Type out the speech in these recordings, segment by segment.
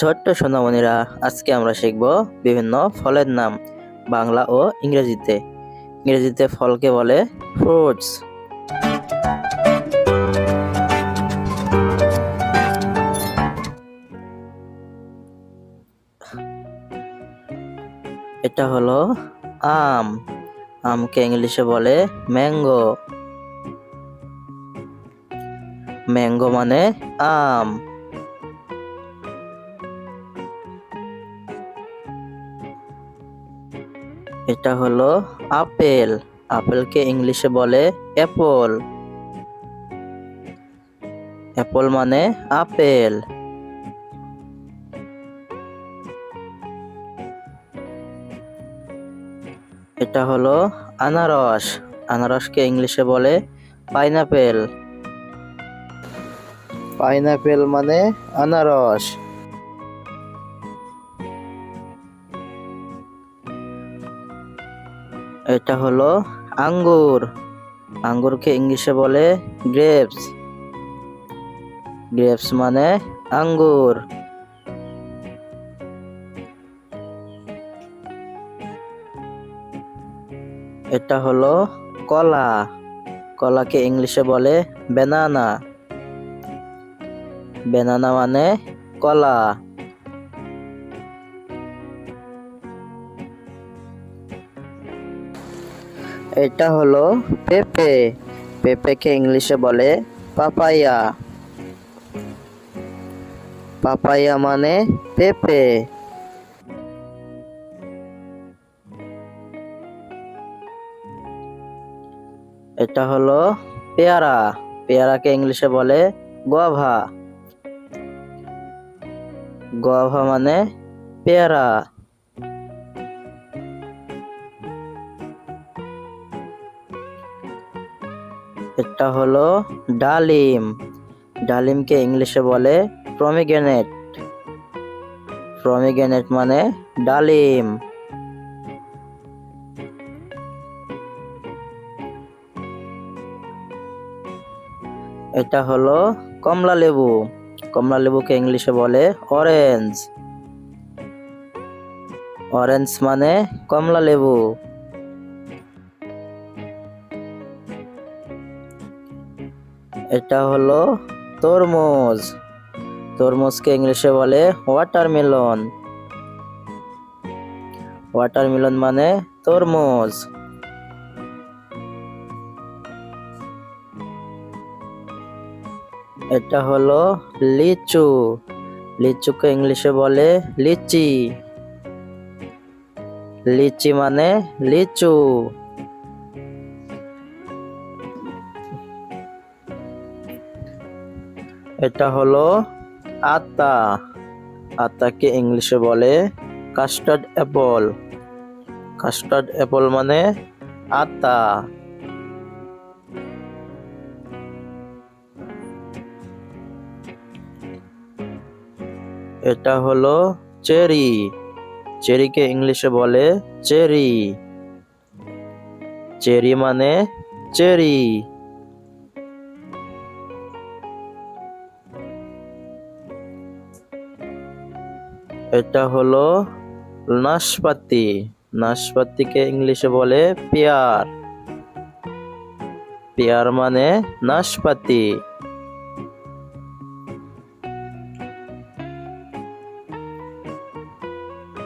ছোট্ট সোনামণিরা, আজকে আমরা শিখব বিভিন্ন ফলের নাম বাংলা ও ইংরেজিতে। ইংরেজিতে ফলকে বলে ফ্রুটস এটা হলো আম। আমকে ইংলিশে বলে ম্যাঙ্গো ম্যাঙ্গো মানে আম। এটা হলো আপেল। আপেলকে ইংলিশে বলে অ্যাপল। অ্যাপল মানে আপেল। এটা হলো আনারস। আনারসকে ইংলিশে বলে পাইনাপেল। পাইনাপেল মানে আনারস। এটা হলো আঙ্গুর। আঙ্গুরকে ইংলিশে বলে গ্রেপস। গ্রেপস মানে আঙ্গুর। এটা হলো কলা। কলাকে ইংলিশে বলে বেনানা বেনানা মানে কলা। এটা হলো পেঁপে। পেঁপেকে ইংলিশে বলে পাপাইয়া পাপাইয়া মানে পেঁপে। এটা হলো পেয়ারা। পেয়ারাকে ইংলিশে বলে গোয়াভা গোয়াভা মানে পেয়ারা। এটা হলো ডালিম। ডালিমকে ইংলিশে বলে প্রমিগ্রেনেট প্রমিগ্রেনেট মানে ডালিম। এটা হলো কমলা লেবু। কমলা লেবুকে ইংলিশে বলে অরেঞ্জ অরেঞ্জ মানে কমলা লেবু। এটা হলো তরমুজ। তরমুজকে ইংলিশে বলে ওয়াটারমেলন ওয়াটারমেলন মানে তরমুজ। এটা হলো লিচু। লিচুকে ইংলিশে বলে লিচি। লিচি মানে লিচু। এটা হলো আতা। আতাকে ইংলিশে বলে কাস্টার্ড অ্যাপল কাস্টার্ড অ্যাপল মানে আতা। এটা হলো চেরি। চেরিকে ইংলিশে বলে চেরি। চেরি মানে চেরি। এটা হলো নাশপাতি। নাশপাতিকে ইংলিশে বলে পেয়ার। পেয়ার মানে নাশপাতি।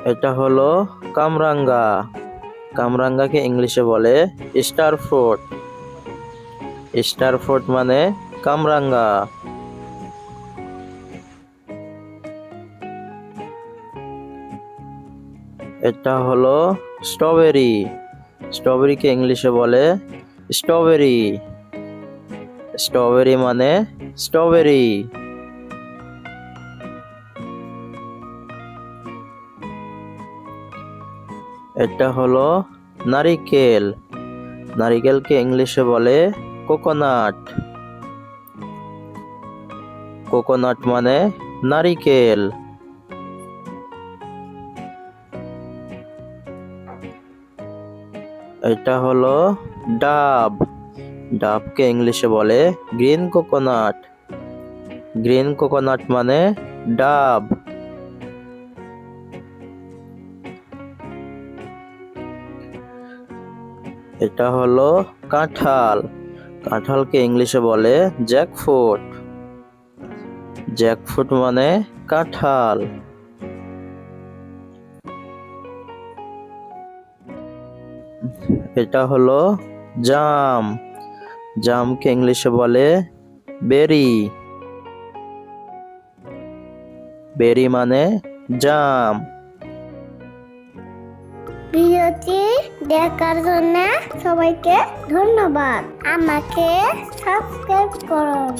এটা হলো কামরাঙ্গা। কামরাঙ্গাকে ইংলিশে বলে স্টার ফ্রুট। স্টার ফ্রুট মানে কামরাঙ্গা। এটা হলো স্ট্রবেরি। স্ট্রবেরিকে ইংলিশে বলে স্ট্রবেরি। স্ট্রবেরি মানে স্ট্রবেরি। এটা হলো নারিকেল। নারিকেলকে ইংলিশে বলে কোকোনাট। কোকোনাট মানে নারিকেল। এটা হলো ডাব। ডাবকে ইংলিশে বলে গ্রিন কোকোনাট। গ্রিন কোকোনাট মানে ডাব। এটা হলো কাঁঠাল। কাঁঠালকে ইংলিশে বলে জ্যাকফুট জ্যাকফুট মানে কাঁঠাল। এটা হলো জাম। জামকে ইংলিশে বলে বেরি। বেরি মানে জাম। ভিডিওটি দেখার জন্য সবাইকে ধন্যবাদ। আমাকে সাবস্ক্রাইব করুন।